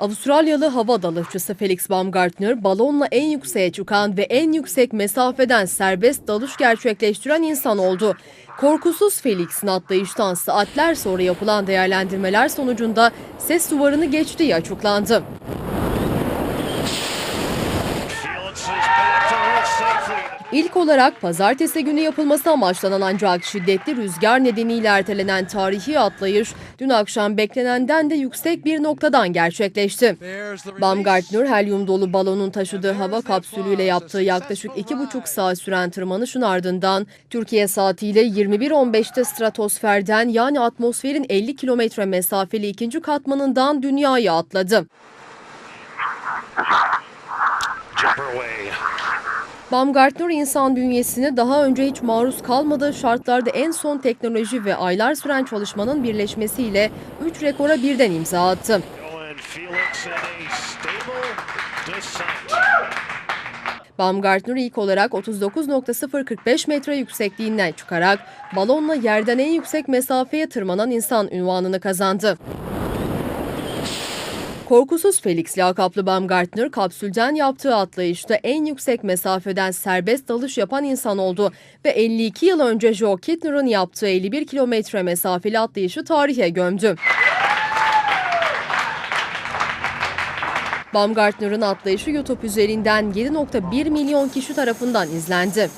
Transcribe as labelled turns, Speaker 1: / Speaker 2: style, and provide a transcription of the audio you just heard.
Speaker 1: Avustralyalı hava dalışçısı Felix Baumgartner, balonla en yükseğe çıkan ve en yüksek mesafeden serbest dalış gerçekleştiren insan oldu. Korkusuz Felix'in atlayıştan saatler sonra yapılan değerlendirmeler sonucunda ses duvarını geçtiği açıklandı. İlk olarak pazartesi günü yapılması amaçlanan ancak şiddetli rüzgar nedeniyle ertelenen tarihi atlayış dün akşam beklenenden de yüksek bir noktadan gerçekleşti. Baumgartner helyum dolu balonun taşıdığı hava kapsülüyle yaptığı yaklaşık iki buçuk saat süren tırmanışın ardından Türkiye saatiyle 21.15'te stratosferden yani atmosferin 50 kilometre mesafeli ikinci katmanından dünyaya atladı. Baumgartner insan bünyesini daha önce hiç maruz kalmadığı şartlarda en son teknoloji ve aylar süren çalışmanın birleşmesiyle 3 rekora birden imza attı. Baumgartner ilk olarak 39.045 metre yüksekliğinden çıkarak balonla yerden en yüksek mesafeye tırmanan insan ünvanını kazandı. Korkusuz Felix lakaplı Baumgartner kapsülden yaptığı atlayışta en yüksek mesafeden serbest dalış yapan insan oldu ve 52 yıl önce Joe Kittner'ın yaptığı 51 kilometre mesafeli atlayışı tarihe gömdü. Baumgartner'ın atlayışı YouTube üzerinden 7.1 milyon kişi tarafından izlendi.